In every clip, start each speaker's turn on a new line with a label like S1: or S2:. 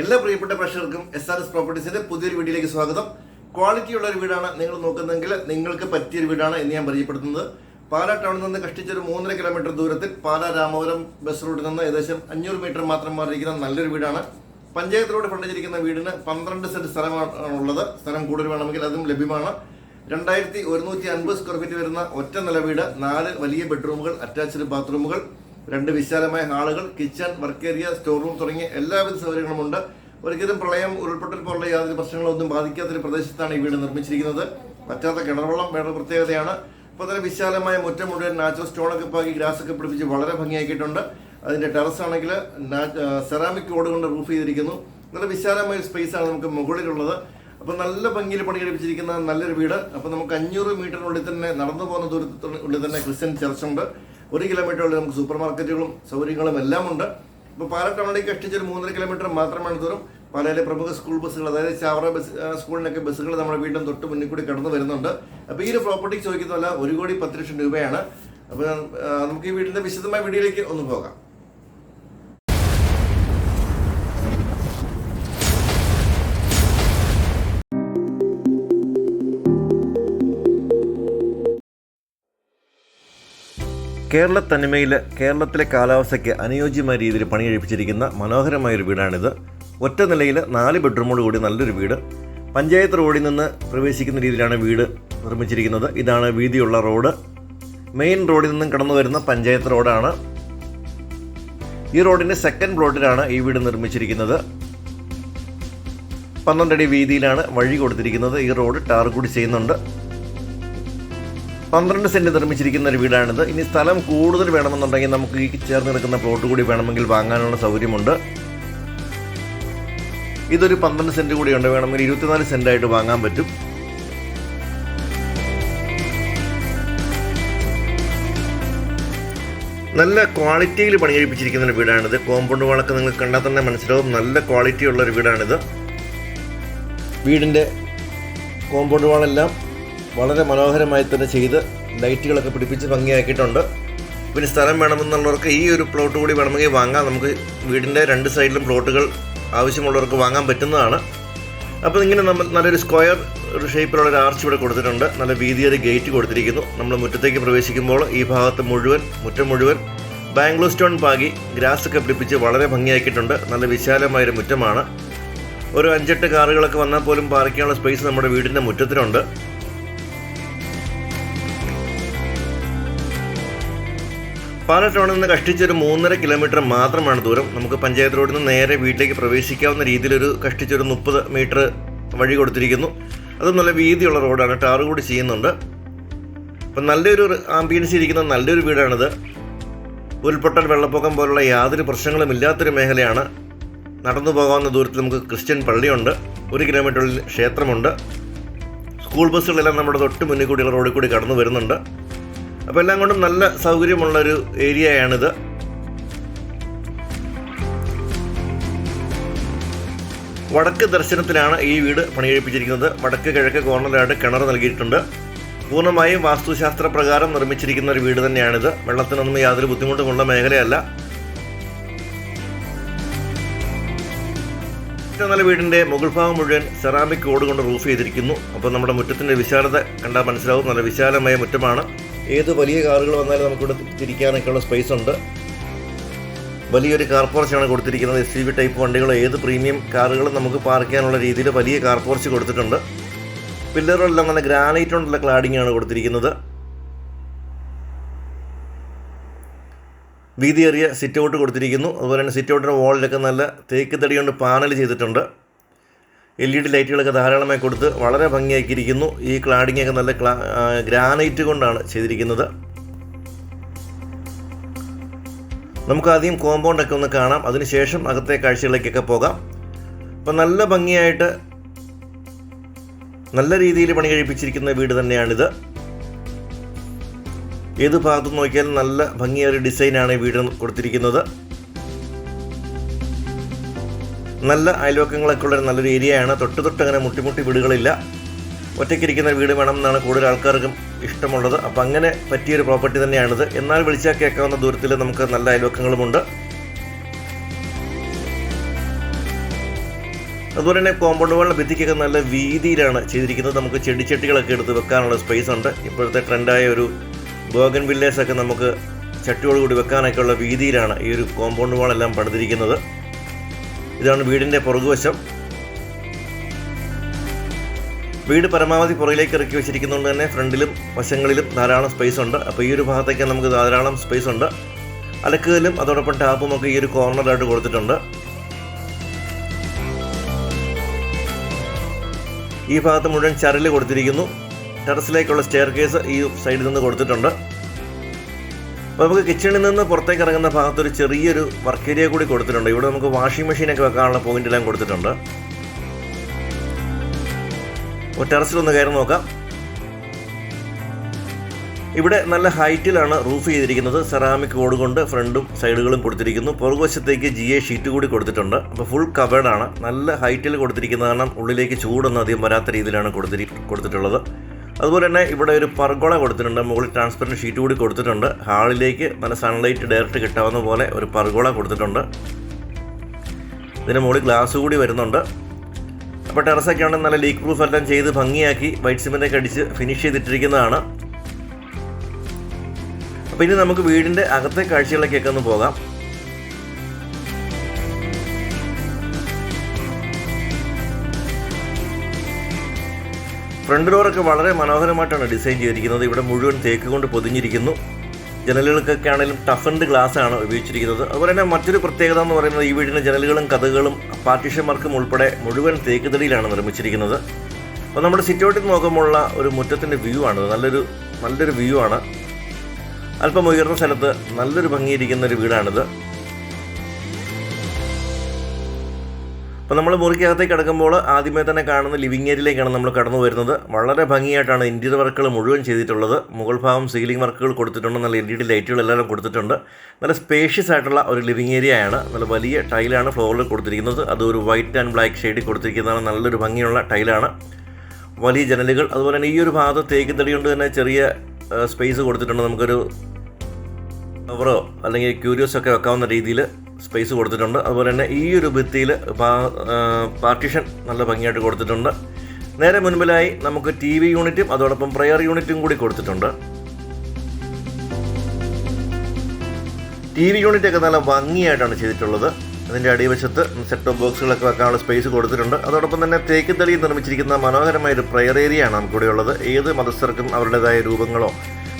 S1: എല്ലാ പ്രിയപ്പെട്ട പ്രേക്ഷകർക്കും എസ് ആർ എസ് പ്രോപ്പർട്ടീസിന്റെ പുതിയൊരു വീഡിയോയിലേക്ക് സ്വാഗതം. ക്വാളിറ്റി ഉള്ള ഒരു വീടാണ് നിങ്ങൾ നോക്കുന്നതെങ്കിൽ നിങ്ങൾക്ക് പറ്റിയൊരു വീടാണ് എന്ന് ഞാൻ പരിചയപ്പെടുത്തുന്നത്. പാലാ ടൗണിൽ നിന്ന് കഷ്ടിച്ചൊരു മൂന്നര കിലോമീറ്റർ ദൂരത്തിൽ പാലാ രാമപുരം ബസ് റൂട്ടിൽ നിന്ന് ഏകദേശം അഞ്ഞൂറ് മീറ്റർ മാത്രം മാറിയിരിക്കുന്ന നല്ലൊരു വീടാണ്. പഞ്ചായത്ത് റോഡ് ഫ്രണ്ടിച്ചിരിക്കുന്ന വീടിന് പന്ത്രണ്ട് സെന്റ് സ്ഥലമാണ് ഉള്ളത് സ്ഥലം കൂടുതൽ വേണമെങ്കിൽ അതും ലഭ്യമാണ്. രണ്ടായിരത്തി ഒരുന്നൂറ്റി അൻപത് സ്ക്വയർ ഫീറ്റ് വരുന്ന ഒറ്റ നില വീട് നാല് വലിയ ബെഡ്റൂമുകൾ അറ്റാച്ച്ഡ് ബാത്റൂമുകൾ രണ്ട് വിശാലമായ ഹാളുകൾ kitchen work area store room തുടങ്ങിയ എല്ലാവിധ സൗകര്യങ്ങളുമുണ്ട്. ഒരിക്കലും പ്രളയം ഉരുൾപൊട്ടൽ പോലുള്ള യാതൊരു പ്രശ്നങ്ങളും പ്രശ്നങ്ങളൊന്നും ബാധിക്കാത്തൊരു പ്രദേശത്താണ് ഈ വീട് നിർമ്മിച്ചിരിക്കുന്നത്. പറ്റാത്ത കിണർവെള്ളം വേണ്ട പ്രത്യേകതയാണ്. അപ്പോൾ തന്നെ വിശാലമായ മുറ്റം മുഴുവൻ നാച്ചുറൽ സ്റ്റോണൊക്കെ പാകി ഗ്രാസ് ഒക്കെ പിടിപ്പിച്ച് വളരെ ഭംഗിയാക്കിയിട്ടുണ്ട്. അതിന്റെ ടെറസ് ആണെങ്കിൽ സെറാമിക് ഓട് കൊണ്ട് റൂഫ് ചെയ്തിരിക്കുന്നു. നല്ല വിശാലമായ സ്പേസാണ് നമുക്ക് മുകളിലുള്ളത്. അപ്പോൾ നല്ല ഭംഗിയിൽ പണികഴിപ്പിച്ചിരിക്കുന്ന നല്ലൊരു വീട്. അപ്പോൾ നമുക്ക് അഞ്ഞൂറ് മീറ്ററിനുള്ളിൽ തന്നെ നടന്നു പോകുന്ന ദൂരത്തിനുള്ളിൽ തന്നെ ക്രിസ്ത്യൻ ചർച്ച് ഉണ്ട് ഒരു കിലോമീറ്ററുള്ളിൽ നമുക്ക് സൂപ്പർ മാർക്കറ്റുകളും സൗകര്യങ്ങളും എല്ലാം ഉണ്ട്. ഇപ്പോൾ പാല ടൗണിലേക്ക് കഷ്ടിച്ചൊരു മൂന്നര കിലോമീറ്റർ മാത്രമാണ് ദൂരം. പാലയിലെ പ്രമുഖ സ്കൂൾ ബസ്സുകൾ അതായത് ചാവറ ബസ് സ്കൂളിനൊക്കെ ബസ്സുകൾ നമ്മുടെ വീണ്ടും തൊട്ട് മുന്നിൽ കൂടി കടന്നു വരുന്നുണ്ട്. അപ്പോൾ ഈ ഒരു പ്രോപ്പർട്ടി ചോദിക്കുന്നതല്ല ഒരു കോടി പത്ത് ലക്ഷം രൂപയാണ്. അപ്പോൾ നമുക്ക് ഈ വീടിന്റെ വിശദമായ വീഡിയോയിലേക്ക് ഒന്ന് പോകാം. കേരള തനിമയിൽ കേരളത്തിലെ കാലാവസ്ഥയ്ക്ക് അനുയോജ്യമായ രീതിയിൽ പണി കഴിപ്പിച്ചിരിക്കുന്ന മനോഹരമായൊരു വീടാണിത്. ഒറ്റ നിലയിൽ നാല് ബെഡ്റൂമോട് കൂടി നല്ലൊരു വീട്. പഞ്ചായത്ത് റോഡിൽ നിന്ന് പ്രവേശിക്കുന്ന രീതിയിലാണ് വീട് നിർമ്മിച്ചിരിക്കുന്നത്. ഇതാണ് വീതിയുള്ള റോഡ്. മെയിൻ റോഡിൽ നിന്നും കടന്നു വരുന്ന പഞ്ചായത്ത് റോഡാണ്. ഈ റോഡിന്റെ സെക്കൻഡ് പ്ലോട്ടിലാണ് ഈ വീട് നിർമ്മിച്ചിരിക്കുന്നത്. പന്ത്രണ്ടടി വീതിയിലാണ് വഴി കൊടുത്തിരിക്കുന്നത്. ഈ റോഡ് ടാർ കൂടി ചെയ്യുന്നുണ്ട്. പന്ത്രണ്ട് സെന്റ് നിർമ്മിച്ചിരിക്കുന്ന ഒരു വീടാണിത്. ഇനി സ്ഥലം കൂടുതൽ വേണമെന്നുണ്ടെങ്കിൽ നമുക്ക് ഈ ചേർന്ന് കിടക്കുന്ന പ്ലോട്ട് കൂടി വേണമെങ്കിൽ വാങ്ങാനുള്ള സൗകര്യമുണ്ട്. ഇതൊരു പന്ത്രണ്ട് സെന്റ് കൂടി ഉണ്ട്. വേണമെങ്കിൽ ഇരുപത്തിനാല് സെന്റ് ആയിട്ട് വാങ്ങാൻ പറ്റും. നല്ല ക്വാളിറ്റിയിൽ പണികഴിപ്പിച്ചിരിക്കുന്ന ഒരു വീടാണിത്. കോമ്പൗണ്ട് വാളൊക്കെ നിങ്ങൾക്ക് കണ്ടാൽ തന്നെ മനസ്സിലാവും. നല്ല ക്വാളിറ്റി ഉള്ള ഒരു വീടാണിത്. വീടിന്റെ കോമ്പൗണ്ട് വാളെല്ലാം വളരെ മനോഹരമായി തന്നെ ചെയ്ത് ലൈറ്റുകളൊക്കെ പിടിപ്പിച്ച് ഭംഗിയാക്കിയിട്ടുണ്ട്. പിന്നെ സ്ഥലം വേണമെന്നുള്ളവർക്ക് ഈ ഒരു പ്ലോട്ട് കൂടി വേണമെങ്കിൽ വാങ്ങാം. നമുക്ക് വീടിന്റെ രണ്ട് സൈഡിലും പ്ലോട്ടുകൾ ആവശ്യമുള്ളവർക്ക് വാങ്ങാൻ പറ്റുന്നതാണ്. അപ്പോൾ ഇങ്ങനെ നമ്മൾ നല്ലൊരു സ്ക്വയർ ഒരു ഷേപ്പിലുള്ള ഒരു ആർച്ച് ഇവിടെ കൊടുത്തിട്ടുണ്ട്. നല്ല വീതിയൊരു ഗേറ്റ് കൊടുത്തിരിക്കുന്നു. നമ്മൾ മുറ്റത്തേക്ക് പ്രവേശിക്കുമ്പോൾ ഈ ഭാഗത്ത് മുഴുവൻ മുറ്റം മുഴുവൻ ബാംഗ്ലൂർ സ്റ്റോൺ പാകി ഗ്രാസ് ഒക്കെ പിടിപ്പിച്ച് വളരെ ഭംഗിയാക്കിയിട്ടുണ്ട്. നല്ല വിശാലമായൊരു മുറ്റമാണ്. ഒരു അഞ്ചെട്ട് കാറുകളൊക്കെ വന്നാൽ പോലും പാർക്ക് ചെയ്യാനുള്ള സ്പേസ് നമ്മുടെ വീടിന്റെ മുറ്റത്തിനുണ്ട്. പാല ടൗണിൽ നിന്ന് കഷ്ടിച്ചൊരു മൂന്നര കിലോമീറ്റർ മാത്രമാണ് ദൂരം. നമുക്ക് പഞ്ചായത്ത് റോഡിൽ നിന്ന് നേരെ വീട്ടിലേക്ക് പ്രവേശിക്കാവുന്ന രീതിയിലൊരു കഷ്ടിച്ചൊരു മുപ്പത് മീറ്റർ വഴി കൊടുത്തിരിക്കുന്നു. അത് നല്ല വീതിയുള്ള റോഡാണ്. ടാറ് കൂടി ചെയ്യുന്നുണ്ട്. അപ്പം നല്ലൊരു ആംബിയൻസ് ഇരിക്കുന്ന നല്ലൊരു വീടാണിത്. ഉരുൾപൊട്ടൽ വെള്ളപ്പൊക്കം പോലുള്ള യാതൊരു പ്രശ്നങ്ങളും ഇല്ലാത്തൊരു മേഖലയാണ്. നടന്നു പോകാവുന്ന ദൂരത്തിൽ നമുക്ക് ക്രിസ്ത്യൻ പള്ളിയുണ്ട്. ഒരു കിലോമീറ്ററിൽ ക്ഷേത്രമുണ്ട്. സ്കൂൾ ബസ്സുകളെല്ലാം നമ്മുടെ തൊട്ട് മുന്നിൽ കൂടിയുള്ള റോഡിൽ കൂടി കടന്നു വരുന്നുണ്ട്. അപ്പോൾ എല്ലാം കൊണ്ടും നല്ല സൗകര്യമുള്ളൊരു ഏരിയയാണിത്. വടക്ക് ദർശനത്തിലാണ് ഈ വീട് പണികഴിപ്പിച്ചിരിക്കുന്നത്. വടക്ക് കിഴക്ക് കോർണറായിട്ട് കിണർ നൽകിയിട്ടുണ്ട്. പൂർണമായും വാസ്തുശാസ്ത്ര പ്രകാരം നിർമ്മിച്ചിരിക്കുന്ന ഒരു വീട് തന്നെയാണിത്. വെള്ളത്തിനൊന്നും യാതൊരു ബുദ്ധിമുട്ടുമുള്ള മേഖലയല്ല. നല്ല വീടിന്റെ മുകൾ ഭാഗം മുഴുവൻ സെറാമിക് ഓട് കൊണ്ട് റൂഫ് ചെയ്തിരിക്കുന്നു. അപ്പോൾ നമ്മുടെ മുറ്റത്തിന്റെ വിശാലത കണ്ടാൽ മനസ്സിലാവും. നല്ല വിശാലമായ മുറ്റമാണ്. ഏത് വലിയ കാറുകൾ വന്നാലും നമുക്ക് നമുക്കിവിടെ തിരിക്കാനൊക്കെയുള്ള സ്പേസ് ഉണ്ട്. വലിയൊരു കാർ പോർച്ചാണ് കൊടുത്തിരിക്കുന്നത് എസ് സി ടൈപ്പ് വണ്ടികളോ ഏത് പ്രീമിയം കാറുകളും നമുക്ക് പാർക്ക് ചെയ്യാനുള്ള രീതിയിൽ വലിയ കാർ പോർച്ച് കൊടുത്തിട്ടുണ്ട്. പില്ലറുകളെല്ലാം നല്ല ഗ്രാനൈറ്റ് കൊണ്ടുള്ള ക്ലാഡിംഗ് ആണ് കൊടുത്തിരിക്കുന്നത്. വീതിയേറിയ സിറ്റ് ഔട്ട് കൊടുത്തിരിക്കുന്നു. അതുപോലെ തന്നെ സിറ്റ് ഔട്ടിന്റെ വാളിലൊക്കെ നല്ല തേക്ക് തടി കൊണ്ട് പാനൽ ചെയ്തിട്ടുണ്ട്. എൽ ഇ ഡി ലൈറ്റുകളൊക്കെ ധാരാളമായി കൊടുത്ത് വളരെ ഭംഗിയാക്കിയിരിക്കുന്നു. ഈ ക്ലാഡിങ്ങൊക്കെ നല്ല ക്ലാ ഗ്രാനൈറ്റ് കൊണ്ടാണ് ചെയ്തിരിക്കുന്നത്. നമുക്ക് ആദ്യം കോമ്പൗണ്ടൊക്കെ ഒന്ന് കാണാം. അതിനുശേഷം അകത്തെ കാഴ്ചകളിലേക്കൊക്കെ പോകാം. അപ്പം നല്ല ഭംഗിയായിട്ട് നല്ല രീതിയിൽ പണി കഴിപ്പിച്ചിരിക്കുന്ന വീട് തന്നെയാണിത്. ഏത് ഭാഗത്തും നോക്കിയാലും നല്ല ഭംഗിയായ ഒരു ഡിസൈനാണ് ഈ വീട് കൊടുത്തിരിക്കുന്നത്. നല്ല അയൽവക്കങ്ങളൊക്കെ ഉള്ള ഒരു നല്ലൊരു ഏരിയയാണ്. തൊട്ട് തൊട്ട് അങ്ങനെ മുട്ടിമുട്ടി വീടുകളില്ല. ഒറ്റയ്ക്കിരിക്കുന്ന വീട് വേണം എന്നാണ് കൂടുതൽ ആൾക്കാർക്കും ഇഷ്ടമുള്ളത്. അപ്പം അങ്ങനെ പറ്റിയൊരു പ്രോപ്പർട്ടി തന്നെയാണിത്. എന്നാൽ വിളിച്ചാൽ കേൾക്കാവുന്ന ദൂരത്തിൽ നമുക്ക് നല്ല അയൽവക്കങ്ങളുമുണ്ട്. അതുപോലെ തന്നെ കോമ്പൗണ്ട് വാളിന്റെ ഭിത്തിക്കൊക്കെ നല്ല വീതിയിലാണ് ചെയ്തിരിക്കുന്നത്. നമുക്ക് ചെടിച്ചട്ടികളൊക്കെ എടുത്ത് വെക്കാനുള്ള സ്പേസ് ഉണ്ട്. ഇപ്പോഴത്തെ ട്രെൻഡായ ഒരു ബോഗൻ വില്ലേഴ്സൊക്കെ നമുക്ക് ചട്ടിയോടുകൂടി വെക്കാനൊക്കെയുള്ള വീതിയിലാണ് ഈ ഒരു കോമ്പൗണ്ട് വാളെല്ലാം പണിതിരിക്കുന്നത്. ഇതാണ് വീടിന്റെ പുറകുവശം. വീട് പരമാവധി പുറകിലേക്ക് ഇറക്കി വെച്ചിരിക്കുന്നതുകൊണ്ട് തന്നെ ഫ്രണ്ടിലും വശങ്ങളിലും ധാരാളം സ്പേസ് ഉണ്ട്. അപ്പോൾ ഈ ഒരു ഭാഗത്തേക്ക് നമുക്ക് ധാരാളം സ്പേസ് ഉണ്ട്. അലക്കുകല്ലും അതോടൊപ്പം ടാപ്പും ഒക്കെ ഈ ഒരു കോർണറായിട്ട് കൊടുത്തിട്ടുണ്ട്. ഈ ഭാഗത്ത് മുഴുവൻ ചരൽ കൊടുത്തിരിക്കുന്നു. ടെറസിലേക്കുള്ള സ്റ്റെയർ കേസ് ഈ സൈഡിൽ നിന്ന് കൊടുത്തിട്ടുണ്ട്. അപ്പോൾ നമുക്ക് കിച്ചണിൽ നിന്ന് പുറത്തേക്ക് ഇറങ്ങുന്ന ഭാഗത്ത് ഒരു ചെറിയൊരു വർക്ക് ഏരിയ കൂടി കൊടുത്തിട്ടുണ്ട്. ഇവിടെ നമുക്ക് വാഷിംഗ് മെഷീനൊക്കെ വെക്കാനുള്ള പോയിന്റ് എല്ലാം കൊടുത്തിട്ടുണ്ട്. അപ്പോൾ ടെറസിലൊന്ന് കയറി നോക്കാം. ഇവിടെ നല്ല ഹൈറ്റിലാണ് റൂഫ് ചെയ്തിരിക്കുന്നത്. സെറാമിക് ബോർഡ് കൊണ്ട് ഫ്രണ്ടും സൈഡുകളും കൊടുത്തിരിക്കുന്നു. പുറകുവശത്തേക്ക് ജി എ ഷീറ്റ് കൂടി കൊടുത്തിട്ടുണ്ട്. അപ്പോൾ ഫുൾ കവേർഡാണ് നല്ല ഹൈറ്റിൽ കൊടുത്തിരിക്കുന്നത് കാരണം ഉള്ളിലേക്ക് ചൂടൊന്നും അധികം വരാത്ത രീതിയിലാണ് കൊടുത്തിരി കൊടുത്തിട്ടുള്ളത്. അതുപോലെ തന്നെ ഇവിടെ ഒരു പർഗോള കൊടുത്തിട്ടുണ്ട്. മുകളിൽ ട്രാൻസ്പെറന്റ് ഷീറ്റ് കൂടി കൊടുത്തിട്ടുണ്ട്. ഹാളിലേക്ക് നല്ല സൺലൈറ്റ് ഡയറക്റ്റ് കിട്ടാവുന്ന പോലെ ഒരു പർഗോള കൊടുത്തിട്ടുണ്ട്. ഇതിന് മുകളിൽ ഗ്ലാസ് കൂടി വരുന്നുണ്ട്. അപ്പോൾ ടെറസൊക്കെ ആണെങ്കിൽ നല്ല ലീക്ക് പ്രൂഫ് എല്ലാം ചെയ്ത് ഭംഗിയാക്കി വൈറ്റ് സിമെന്റൊക്കെ അടിച്ച് ഫിനിഷ് ചെയ്തിട്ടിരിക്കുന്നതാണ്. അപ്പോൾ ഇനി നമുക്ക് വീടിന്റെ അകത്തെ കാഴ്ചകളിലേക്കൊക്കെ ഒന്ന് പോകാം. ഫ്രണ്ട് ഡോറൊക്കെ വളരെ മനോഹരമായിട്ടാണ് ഡിസൈൻ ചെയ്തിരിക്കുന്നത്. ഇവിടെ മുഴുവൻ തേക്ക് കൊണ്ട് പൊതിഞ്ഞിരിക്കുന്നു. ജനലുകൾക്കൊക്കെ ആണെങ്കിലും ടഫൻഡ് ഗ്ലാസ് ആണ് ഉപയോഗിച്ചിരിക്കുന്നത്. അതുപോലെ തന്നെ മറ്റൊരു പ്രത്യേകത എന്ന് പറയുന്നത് ഈ വീടിന്റെ ജനലുകളും കഥകളും പാർട്ടീഷൻ വർക്കും ഉൾപ്പെടെ മുഴുവൻ തേക്ക് തടിയിലാണ് നിർമ്മിച്ചിരിക്കുന്നത്. അപ്പോൾ നമ്മുടെ സിറ്റൗട്ടിൽ നോക്കുമ്പോഴുള്ള ഒരു മുറ്റത്തിന്റെ വ്യൂ ആണ് നല്ലൊരു നല്ലൊരു വ്യൂ ആണ്. അല്പം ഉയർന്ന സ്ഥലത്ത് നല്ലൊരു ഭംഗിയിരിക്കുന്ന ഒരു വീടാണിത്. അപ്പോൾ നമ്മൾ മുറിക്കകത്തേക്ക് കിടക്കുമ്പോൾ ആദ്യമേ തന്നെ കാണുന്ന ലിവിങ് ഏരിയയിലേക്കാണ് നമ്മൾ കടന്നു വരുന്നത്. വളരെ ഭംഗിയായിട്ടാണ് ഇന്റീരിയർ വർക്കുകൾ മുഴുവൻ ചെയ്തിട്ടുള്ളത്. മുകൾ ഭാഗം സീലിംഗ് വർക്കുകൾ കൊടുത്തിട്ടുണ്ട് നല്ല എൽ ഇ ഡി ലൈറ്റുകളെല്ലാം കൊടുത്തിട്ടുണ്ട്. നല്ല സ്പേഷ്യസ് ആയിട്ടുള്ള ഒരു ലിവിങ് ഏരിയയാണ് നല്ല വലിയ ടൈലാണ് ഫ്ലോറിൽ കൊടുത്തിരിക്കുന്നത്. അത് ഒരു വൈറ്റ് ആൻഡ് ബ്ലാക്ക് ഷെയ്ഡിൽ കൊടുത്തിരിക്കുന്നതാണ്. നല്ലൊരു ഭംഗിയുള്ള ടൈലാണ് വലിയ ജനലുകൾ. അതുപോലെ തന്നെ ഈ ഒരു ഭാഗത്ത് തേക്ക് തടി കൊണ്ട് തന്നെ ചെറിയ സ്പേസ് കൊടുത്തിട്ടുണ്ട്. നമുക്കൊരു കവറോ അല്ലെങ്കിൽ ക്യൂരിയോസ് ഒക്കെ വെക്കാവുന്ന രീതിയിൽ സ്പേസ് കൊടുത്തിട്ടുണ്ട്. അതുപോലെ തന്നെ ഈ ഒരു ഭിത്തിയിൽ പാർട്ടീഷൻ നല്ല ഭംഗിയായിട്ട് കൊടുത്തിട്ടുണ്ട്. നേരെ മുൻപിലായി നമുക്ക് ടി വി യൂണിറ്റും അതോടൊപ്പം പ്രെയർ യൂണിറ്റും കൂടി കൊടുത്തിട്ടുണ്ട്. ടി വി യൂണിറ്റ് ഒക്കെ നല്ല ഭംഗിയായിട്ടാണ് ചെയ്തിട്ടുള്ളത്. അതിന്റെ അടിവശത്ത് സെറ്റ് ടോപ്പ് ബോക്സുകളൊക്കെ വെക്കാനുള്ള സ്പേസ് കൊടുത്തിട്ടുണ്ട്. അതോടൊപ്പം തന്നെ തേക്ക് തെളിയിൽ നിർമ്മിച്ചിരിക്കുന്ന മനോഹരമായ ഒരു പ്രയർ ഏരിയയാണ് നമുക്കിവിടെ ഉള്ളത്. ഏത് മതസ്ഥർക്കും അവരുടേതായ രൂപങ്ങളോ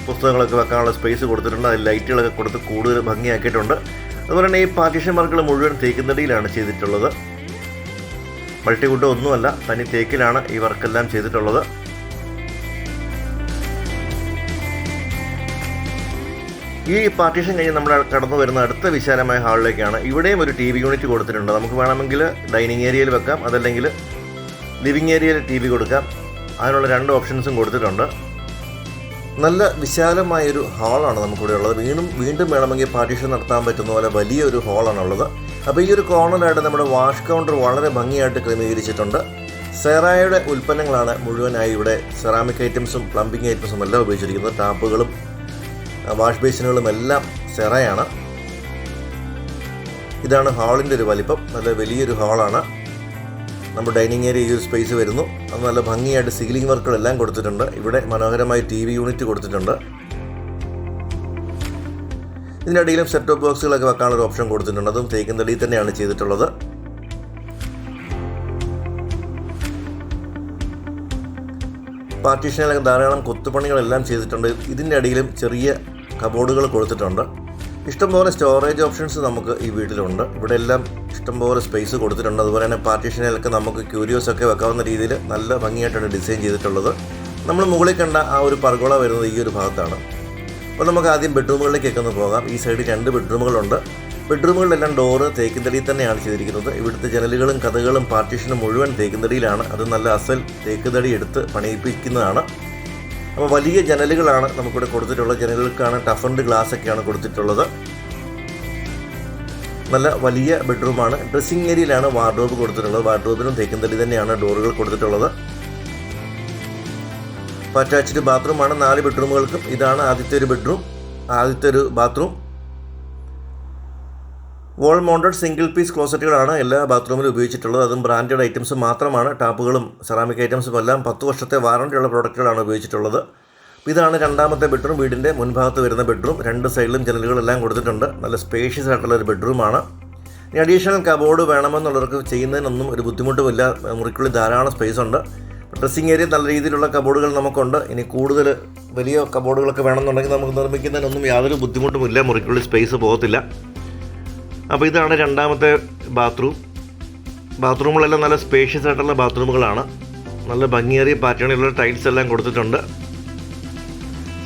S1: പുസ്തകങ്ങളൊക്കെ വെക്കാനുള്ള സ്പേസ് കൊടുത്തിട്ടുണ്ട്. അതിൽ ലൈറ്റുകളൊക്കെ കൊടുത്ത് കൂടുതൽ ഭംഗിയാക്കിയിട്ടുണ്ട്. അതുപോലെ തന്നെ ഈ പാർട്ടീഷൻ വർക്കുകൾ മുഴുവൻ തേക്കുന്നടിയിലാണ് ചെയ്തിട്ടുള്ളത്. മൾട്ടിവുഡ് ഒന്നുമല്ല തനി തേക്കിലാണ് ഈ വർക്കെല്ലാം ചെയ്തിട്ടുള്ളത്. ഈ പാർട്ടീഷൻ കഴിഞ്ഞ് നമ്മൾ കടന്നു വരുന്ന അടുത്ത വിശാലമായ ഹാളിലേക്കാണ് ഇവിടെയും ഒരു ടി വി യൂണിറ്റ് കൊടുത്തിട്ടുണ്ട്. നമുക്ക് വേണമെങ്കിൽ ഡൈനിങ് ഏരിയയിൽ വെക്കാം. അതല്ലെങ്കിൽ ലിവിങ് ഏരിയയിൽ ടി വി കൊടുക്കാം. അതിനുള്ള രണ്ട് ഓപ്ഷൻസും കൊടുത്തിട്ടുണ്ട്. നല്ല വിശാലമായൊരു ഹാളാണ് നമുക്കിവിടെ ഉള്ളത്. വീണ്ടും വീണ്ടും വേണമെങ്കിൽ പാർട്ടീഷൻ നടത്താൻ പറ്റുന്ന പോലെ വലിയൊരു ഹാളാണ് ഉള്ളത് അപ്പോൾ ഈ ഒരു കോർണറായിട്ട് നമ്മുടെ വാഷ് കൗണ്ടർ വളരെ ഭംഗിയായിട്ട് ക്രമീകരിച്ചിട്ടുണ്ട്. സെറായുടെ ഉൽപ്പന്നങ്ങളാണ് മുഴുവനായി ഇവിടെ സെറാമിക് ഐറ്റംസും പ്ലംബിംഗ് ഐറ്റംസും എല്ലാം ഉപയോഗിച്ചിരിക്കുന്നത്. ടാപ്പുകളും വാഷ് ബേസിനുകളും എല്ലാം സെറയാണ്. ഇതാണ് ഹാളിന്റെ ഒരു വലിപ്പം. നല്ല വലിയൊരു ഹാളാണ്. നമ്മുടെ ഡൈനിങ് ഏരിയ ഈ ഒരു സ്പേസ് വരുന്നു. അത് നല്ല ഭംഗിയായിട്ട് സീലിംഗ് വർക്കുകളെല്ലാം കൊടുത്തിട്ടുണ്ട്. ഇവിടെ മനോഹരമായ ടി വി യൂണിറ്റ് കൊടുത്തിട്ടുണ്ട്. ഇതിനിടയിലും സെറ്റ് ടോപ്പ് ബോക്സുകളൊക്കെ വെക്കാനുള്ള ഓപ്ഷൻ കൊടുത്തിട്ടുണ്ട്. അതും തേക്കുന്നടിയിൽ തന്നെയാണ് ചെയ്തിട്ടുള്ളത്. പാർട്ടീഷനിലൊക്കെ ധാരാളം കൊത്തുപണികളെല്ലാം ചെയ്തിട്ടുണ്ട്. ഇതിന്റെ അടിയിലും ചെറിയ കബോർഡുകൾ കൊടുത്തിട്ടുണ്ട്. ഇഷ്ടംപോലെ സ്റ്റോറേജ് ഓപ്ഷൻസ് നമുക്ക് ഈ വീട്ടിലുണ്ട്. ഇവിടെ എല്ലാം ഇഷ്ടംപോലെ സ്പേസ് കൊടുത്തിട്ടുണ്ട്. അതുപോലെ തന്നെ പാർട്ടീഷനിലൊക്കെ നമുക്ക് ക്യൂരിയോസ് ഒക്കെ വെക്കാവുന്ന രീതിയിൽ നല്ല ഭംഗിയായിട്ടാണ് ഡിസൈൻ ചെയ്തിട്ടുള്ളത്. നമ്മൾ മുകളിൽ കണ്ട ആ ഒരു പർഗോള വരുന്നത് ഈ ഒരു ഭാഗത്താണ്. അപ്പോൾ നമുക്ക് ആദ്യം ബെഡ്റൂമുകളിലേക്കൊക്കെ ഒന്ന് പോകാം. ഈ സൈഡിൽ രണ്ട് ബെഡ്റൂമുകളുണ്ട് ബെഡ്റൂമുകളിലെല്ലാം ഡോറ് തേക്കിൻതടിയിൽ തന്നെയാണ് ചെയ്തിരിക്കുന്നത്. ഇവിടുത്തെ ജനലുകളും കഥകളും പാർട്ടീഷനും മുഴുവൻ തേക്കിൻതടിയിലാണ്. അത് നല്ല അസൽ തേക്കുതടി എടുത്ത് പണിയിപ്പിക്കുന്നതാണ്. അപ്പോൾ വലിയ ജനലുകളാണ് നമുക്കിവിടെ കൊടുത്തിട്ടുള്ളത്. ജനലുകൾക്കാണ് ടഫൻഡ് ഗ്ലാസ് ഒക്കെയാണ് കൊടുത്തിട്ടുള്ളത്. നല്ല വലിയ ബെഡ്റൂമാണ് ഡ്രസ്സിംഗ് ഏരിയയിലാണ് വാർഡ്രോബ് കൊടുത്തിട്ടുള്ളത്. വാർഡ്രോബിനും തേക്കുന്തടി തന്നെയാണ് ഡോറുകൾ കൊടുത്തിട്ടുള്ളത്. അപ്പോൾ അറ്റാച്ച്ഡ് ബാത്റൂമാണ് നാല് ബെഡ്റൂമുകൾക്കും ഇതാണ് ആദ്യത്തെ ഒരു ബെഡ്റൂം ആദ്യത്തെ ഒരു bathroom wall mounted single piece ക്ലോസറ്റുകളാണ് എല്ലാ ബാത്റൂമിലും ഉപയോഗിച്ചിട്ടുള്ളത്. അതും ബ്രാൻഡഡ് ഐറ്റംസ് മാത്രമാണ്. ടാപ്പുകളും സെറാമിക് ഐറ്റംസും എല്ലാം പത്ത് വർഷത്തെ വാറണ്ടിയുള്ള പ്രോഡക്റ്റുകളാണ് ഉപയോഗിച്ചിട്ടുള്ളത്. ഇതാണ് രണ്ടാമത്തെ ബെഡ്റൂം വീടിന്റെ മുൻഭാഗത്ത് വരുന്ന ബെഡ്റൂം രണ്ട് സൈഡിലും ജനലുകളെല്ലാം കൊടുത്തിട്ടുണ്ട്. നല്ല സ്പേഷ്യസ് ആയിട്ടുള്ള ഒരു ബെഡ്റൂമാണ് ഇനി അഡീഷണൽ കബോർഡ് വേണമെന്നുള്ളവർക്ക് ചെയ്യുന്നതിനൊന്നും ഒരു ബുദ്ധിമുട്ടുമില്ല മുറിക്കുള്ളിൽ ധാരാളം സ്പേസ് ഉണ്ട്. ഡ്രസ്സിങ് ഏരിയ നല്ല രീതിയിലുള്ള കബോർഡുകൾ നമുക്കുണ്ട്. ഇനി കൂടുതൽ വലിയ കബോർഡുകളൊക്കെ വേണമെന്നുണ്ടെങ്കിൽ നമുക്ക് നിർമ്മിക്കുന്നതിനൊന്നും യാതൊരു ബുദ്ധിമുട്ടുമില്ല മുറിക്കുള്ളിൽ സ്പേസ് പോകത്തില്ല. അപ്പോൾ ഇതാണ് രണ്ടാമത്തെ ബാത്റൂം ബാത്റൂമുകളെല്ലാം നല്ല സ്പേഷ്യസ് ആയിട്ടുള്ള ബാത്റൂമുകളാണ്. നല്ല ഭംഗിയേറിയ പാറ്റേണിലുള്ള ടൈൽസ് എല്ലാം കൊടുത്തിട്ടുണ്ട്.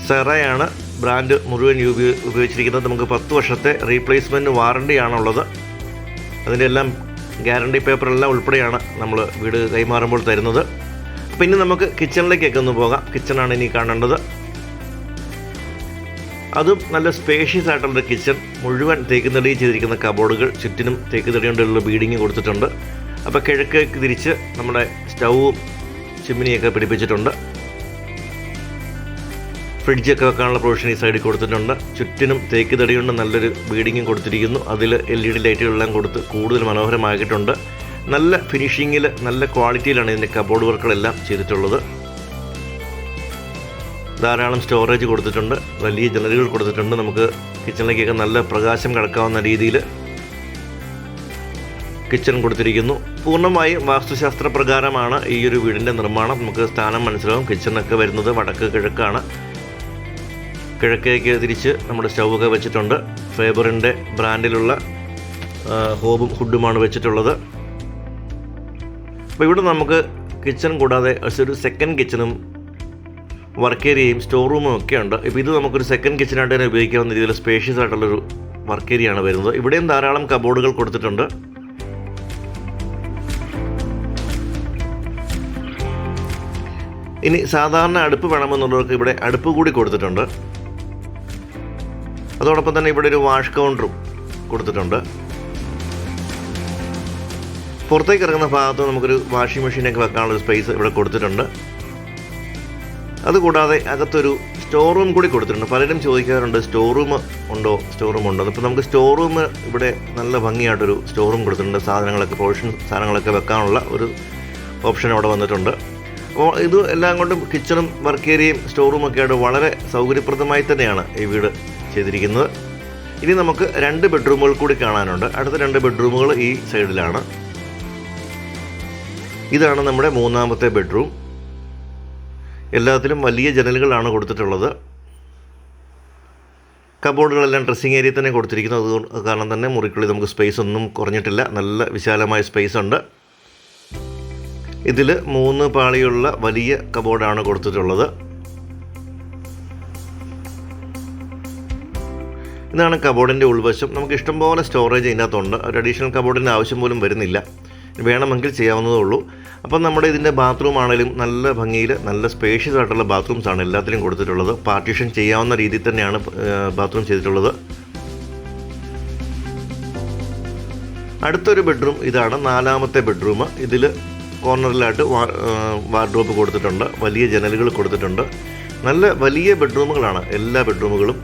S1: സെറയാണ് ബ്രാൻഡ് മുഴുവൻ ഉപയോ- ഉപയോഗിച്ചിരിക്കുന്നത്. നമുക്ക് പത്ത് വർഷത്തെ റീപ്ലേസ്മെന്റ് വാറണ്ടിയാണുള്ളത് അതിന്റെ എല്ലാം ഗ്യാരണ്ടി പേപ്പറെല്ലാം ഉൾപ്പെടെയാണ് നമ്മൾ വീട് കൈമാറുമ്പോൾ തരുന്നത്. പിന്നെ നമുക്ക് കിച്ചണിലേക്കൊക്കെ ഒന്ന് പോകാം. കിച്ചണാണ് ഇനി കാണേണ്ടത്. അതും നല്ല സ്പേഷ്യസ് ആയിട്ടുള്ള കിച്ചൺ മുഴുവൻ തേക്ക് തേക്കുതടി ചെയ്തിരിക്കുന്ന കബോർഡുകൾ ചുറ്റിനും തേക്കുതടി കൊണ്ടുള്ള ബീഡിങ് കൊടുത്തിട്ടുണ്ട്. അപ്പോൾ കിഴക്കേക്ക് തിരിച്ച് നമ്മുടെ സ്റ്റൗവും ചിമ്മിനിയൊക്കെ പിടിപ്പിച്ചിട്ടുണ്ട്. ഫ്രിഡ്ജൊക്കെ വെക്കാനുള്ള പ്രൊവിഷൻ ഈ സൈഡിൽ കൊടുത്തിട്ടുണ്ട്. ചുറ്റിനും തേക്ക് തടി കൊണ്ട് നല്ലൊരു ബീഡിങ്ങും കൊടുത്തിരിക്കുന്നു. അതിൽ എൽ ഇ ഡി ലൈറ്റുകളെല്ലാം കൊടുത്ത് കൂടുതൽ മനോഹരമാക്കിയിട്ടുണ്ട്. നല്ല ഫിനിഷിങ്ങിൽ നല്ല ക്വാളിറ്റിയിലാണ് ഇതിന്റെ കബോർഡ് വർക്കുകളെല്ലാം ചെയ്തിട്ടുള്ളത്. ധാരാളം സ്റ്റോറേജ് കൊടുത്തിട്ടുണ്ട് വലിയ ജനലുകൾ കൊടുത്തിട്ടുണ്ട്. നമുക്ക് കിച്ചണിലേക്കൊക്കെ നല്ല പ്രകാശം കിടക്കാവുന്ന രീതിയിൽ കിച്ചൺ കൊടുത്തിരിക്കുന്നു. പൂർണമായും വാസ്തുശാസ്ത്ര പ്രകാരമാണ് ഈ ഒരു വീടിന്റെ നിർമ്മാണം. നമുക്ക് സ്ഥാനം മനസ്സിലാവും. കിച്ചണൊക്കെ വരുന്നത് വടക്ക് കിഴക്കാണ്. കിഴക്കേക്ക് തിരിച്ച് നമ്മുടെ സ്റ്റൗവൊക്കെ വെച്ചിട്ടുണ്ട്. ഫേബറിന്റെ ബ്രാൻഡിലുള്ള ഹോബും ഹുഡുമാണ് വെച്ചിട്ടുള്ളത്. അപ്പോൾ ഇവിടെ നമുക്ക് കിച്ചൺ കൂടാതെ ഒരു സെക്കൻഡ് കിച്ചണും വർക്ക് ഏരിയയും സ്റ്റോർ റൂമും ഒക്കെ ഉണ്ട്. ഇപ്പോൾ ഇത് നമുക്കൊരു സെക്കൻഡ് കിച്ചനായിട്ട് തന്നെ ഉപയോഗിക്കാവുന്ന രീതിയിൽ സ്പേഷ്യസ് ആയിട്ടുള്ളൊരു വർക്ക് ഏരിയയാണ് വരുന്നത്. ഇവിടെയും ധാരാളം കബോർഡുകൾ കൊടുത്തിട്ടുണ്ട്. ഇനി സാധാരണ അടുപ്പ് വേണമെന്നുള്ളവർക്ക് ഇവിടെ അടുപ്പ് കൂടി കൊടുത്തിട്ടുണ്ട്. അതോടൊപ്പം തന്നെ ഇവിടെ ഒരു വാഷ് കൗണ്ടറും കൊടുത്തിട്ടുണ്ട്. പുറത്തേക്ക് ഇറങ്ങുന്ന ഭാഗത്ത് നമുക്കൊരു വാഷിംഗ് മെഷീനൊക്കെ വെക്കാനുള്ള സ്പേസ് ഇവിടെ കൊടുത്തിട്ടുണ്ട്. അതുകൂടാതെ അകത്തൊരു സ്റ്റോർ റൂം കൂടി കൊടുത്തിട്ടുണ്ട്. പലരും ചോദിക്കാറുണ്ട് സ്റ്റോർ റൂം ഉണ്ടോ? സ്റ്റോർ റൂം ഉണ്ടോ? അപ്പോൾ നമുക്ക് സ്റ്റോർ റൂം ഇവിടെ നല്ല ഭംഗിയായിട്ടൊരു സ്റ്റോർ റൂം കൊടുത്തിട്ടുണ്ട്. സാധനങ്ങളൊക്കെ പ്രൊവിഷൻ സാധനങ്ങളൊക്കെ വെക്കാനുള്ള ഒരു ഓപ്ഷൻ അവിടെ വന്നിട്ടുണ്ട്. അപ്പോൾ ഇത് എല്ലാം കൊണ്ടും കിച്ചണും വർക്ക് ഏരിയയും സ്റ്റോർ ആയിട്ട് വളരെ സൗകര്യപ്രദമായി തന്നെയാണ് ഈ വീട് ചെയ്തിരിക്കുന്നത്. ഇനി നമുക്ക് രണ്ട് ബെഡ്റൂമുകൾ കൂടി കാണാനുണ്ട്. അടുത്ത രണ്ട് ബെഡ്റൂമുകൾ ഈ സൈഡിലാണ് ഇതാണ് നമ്മുടെ മൂന്നാമത്തെ ബെഡ്റൂം എല്ലാത്തിലും വലിയ ജനലുകളാണ് കൊടുത്തിട്ടുള്ളത്. കബോർഡുകളെല്ലാം ഡ്രസ്സിങ് ഏരിയ തന്നെ കൊടുത്തിരിക്കുന്നു. അത് കാരണം തന്നെ മുറിക്കുള്ളിൽ നമുക്ക് സ്പേസ് ഒന്നും കുറഞ്ഞിട്ടില്ല. നല്ല വിശാലമായ സ്പേസ് ഉണ്ട്. ഇതിൽ മൂന്ന് പാളിയുള്ള വലിയ കബോർഡാണ് കൊടുത്തിട്ടുള്ളത്. ഇതാണ് കബോർഡിന്റെ ഉൾവശം. നമുക്ക് ഇഷ്ടംപോലെ സ്റ്റോറേജ് ഇതിനകത്തുണ്ട്. ഒരു അഡീഷണൽ കബോർഡിന്റെ ആവശ്യം പോലും വരുന്നില്ല. വേണമെങ്കിൽ ചെയ്യാവുന്നതേ ഉള്ളൂ. അപ്പം നമ്മുടെ ഇതിന്റെ ബാത്റൂം ആണെങ്കിലും നല്ല ഭംഗിയിൽ നല്ല സ്പേഷ്യസ് ആയിട്ടുള്ള ബാത്റൂംസ് ആണ് എല്ലാത്തിലും കൊടുത്തിട്ടുള്ളത്. പാർട്ടീഷൻ ചെയ്യാവുന്ന രീതിയിൽ തന്നെയാണ് ബാത്റൂം ചെയ്തിട്ടുള്ളത്. അടുത്തൊരു ബെഡ്റൂം ഇതാണ് നാലാമത്തെ ബെഡ്റൂം ഇതിൽ കോർണറിലായിട്ട് വാർഡ്രോബ് കൊടുത്തിട്ടുണ്ട്. വലിയ ജനലുകൾ കൊടുത്തിട്ടുണ്ട്. നല്ല വലിയ ബെഡ്റൂമുകളാണ് എല്ലാ ബെഡ്റൂമുകളും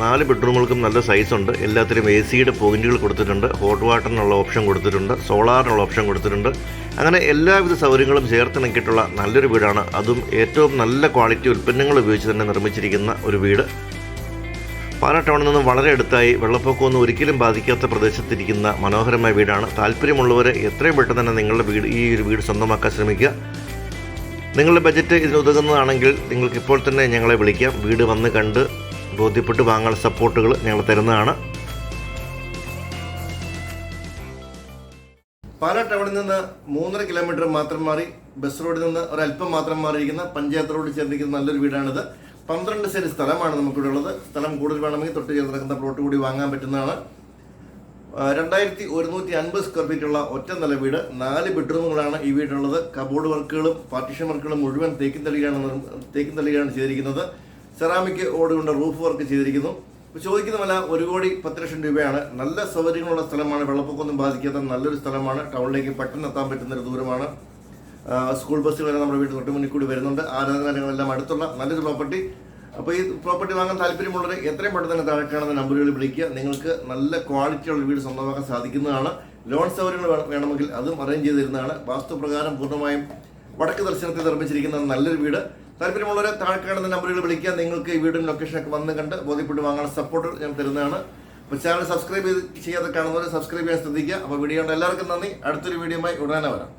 S1: നാല് ബെഡ്റൂമുകൾക്കും നല്ല സൈസ് ഉണ്ട്. എല്ലാത്തിലും എ സിയുടെ പോയിന്റുകൾ കൊടുത്തിട്ടുണ്ട്. ഹോട്ട് വാട്ടറിനുള്ള ഓപ്ഷൻ കൊടുത്തിട്ടുണ്ട്. സോളാറിനുള്ള ഓപ്ഷൻ കൊടുത്തിട്ടുണ്ട്. അങ്ങനെ എല്ലാവിധ സൗകര്യങ്ങളും ചേർത്തിണക്കിയിട്ടുള്ള നല്ലൊരു വീടാണ്. അതും ഏറ്റവും നല്ല ക്വാളിറ്റി ഉൽപ്പന്നങ്ങൾ ഉപയോഗിച്ച് തന്നെ നിർമ്മിച്ചിരിക്കുന്ന ഒരു വീട്. പാലാ ടൗണിൽ നിന്നും വളരെ അടുത്തായി വെള്ളപ്പൊക്കമൊന്നും ഒരിക്കലും ബാധിക്കാത്ത പ്രദേശത്തിരിക്കുന്ന മനോഹരമായ വീടാണ്. താല്പര്യമുള്ളവർ എത്രയും പെട്ടെന്ന് തന്നെ നിങ്ങളുടെ വീട് ഈ ഒരു വീട് സ്വന്തമാക്കാൻ ശ്രമിക്കുക. നിങ്ങളുടെ ബജറ്റ് ഇതിന് ഉതകുന്നതാണെങ്കിൽ നിങ്ങൾക്ക് ഇപ്പോൾ തന്നെ ഞങ്ങളെ വിളിക്കാം. വീട് വന്ന് കണ്ട് ബോധ്യപ്പെട്ട് വാങ്ങാനുള്ള സപ്പോർട്ടുകൾ ഞങ്ങൾ തരുന്നതാണ്. പാലാട്ട് ടൗണിൽ നിന്ന് മൂന്നര കിലോമീറ്റർ മാത്രം മാറി ബസ് റോഡിൽ നിന്ന് ഒരല്പം മാത്രം മാറിയിരിക്കുന്ന പഞ്ചായത്ത് റോഡിൽ ചേർന്നിരിക്കുന്ന നല്ലൊരു വീടാണിത്. പന്ത്രണ്ട് സെന്റ് സ്ഥലമാണ് നമുക്കിവിടെ ഉള്ളത് സ്ഥലം കൂടുതൽ വേണമെങ്കിൽ തൊട്ട് ചേർന്ന് നടക്കുന്ന പ്ലോട്ട് കൂടി വാങ്ങാൻ പറ്റുന്നതാണ്. രണ്ടായിരത്തി ഒരുന്നൂറ്റി അൻപത് സ്ക്വയർ ഫീറ്റ് ഉള്ള ഒറ്റ നില വീട് നാല് ബെഡ്റൂമുകളാണ് ഈ വീടുള്ളത് കബോർഡ് വർക്കുകളും പാർട്ടീഷൻ വർക്കുകളും മുഴുവൻ തേക്കിൻ തളികയാണ് തേക്കിൻ തളികയാണ് ചെയ്തിരിക്കുന്നത്. സെറാമിക് ഓട് കൊണ്ട് റൂഫ് വർക്ക് ചെയ്തിരിക്കുന്നു. ഇപ്പോൾ ചോദിക്കുന്നതല്ല ഒരു കോടി പത്ത് ലക്ഷം രൂപയാണ്. നല്ല സൗകര്യങ്ങളുള്ള സ്ഥലമാണ്. വെള്ളപ്പൊക്കമൊന്നും ബാധിക്കാത്ത നല്ലൊരു സ്ഥലമാണ്. ടൗണിലേക്ക് പെട്ടെന്ന് എത്താൻ പറ്റുന്ന ഒരു ദൂരമാണ്. സ്കൂൾ ബസ്സുകൾ വരെ നമ്മുടെ വീട്ടിൽ തൊട്ട് മുന്നിൽ കൂടി വരുന്നുണ്ട്. ആരാധനാലയങ്ങളെല്ലാം അടുത്തുള്ള നല്ലൊരു പ്രോപ്പർട്ടി അപ്പോൾ ഈ പ്രോപ്പർട്ടി വാങ്ങാൻ താല്പര്യമുള്ളവർ എത്രയും പെട്ടെന്ന് തന്നെ താഴെ കാണുന്ന നമ്പറുകളിൽ വിളിക്കുക. നിങ്ങൾക്ക് നല്ല ക്വാളിറ്റിയുള്ള വീട് സ്വന്തമാക്കാൻ സാധിക്കുന്നതാണ്. ലോൺ സൗകര്യങ്ങൾ വേണം- വേണമെങ്കിൽ അതും അറേഞ്ച് ചെയ്ത് തരുന്നതാണ്. വാസ്തുപ്രകാരം പൂർണമായും വടക്ക് ദർശനത്തിൽ നിർമ്മിച്ചിരിക്കുന്ന നല്ലൊരു വീട്. താല്പര്യമുള്ളവരെ താഴെ കാണുന്ന നമ്പറുകൾ വിളിക്കുക. നിങ്ങൾക്ക് ഈ വീടും ലൊക്കേഷനൊക്കെ വന്ന് കണ്ട് ബോധ്യപ്പെട്ട് വാങ്ങാൻ സപ്പോർട്ട് ഞാൻ തരുന്നതാണ്. അപ്പോൾ ചാനൽ സബ്സ്ക്രൈബ് ചെയ്യാതെ കാണുന്നവരെ സബ്സ്ക്രൈബ് ചെയ്യാൻ ശ്രദ്ധിക്കുക. അപ്പോൾ വീഡിയോ എല്ലാവർക്കും നന്ദി. അടുത്തൊരു വീഡിയോയുമായി ഉടനെ വരാം.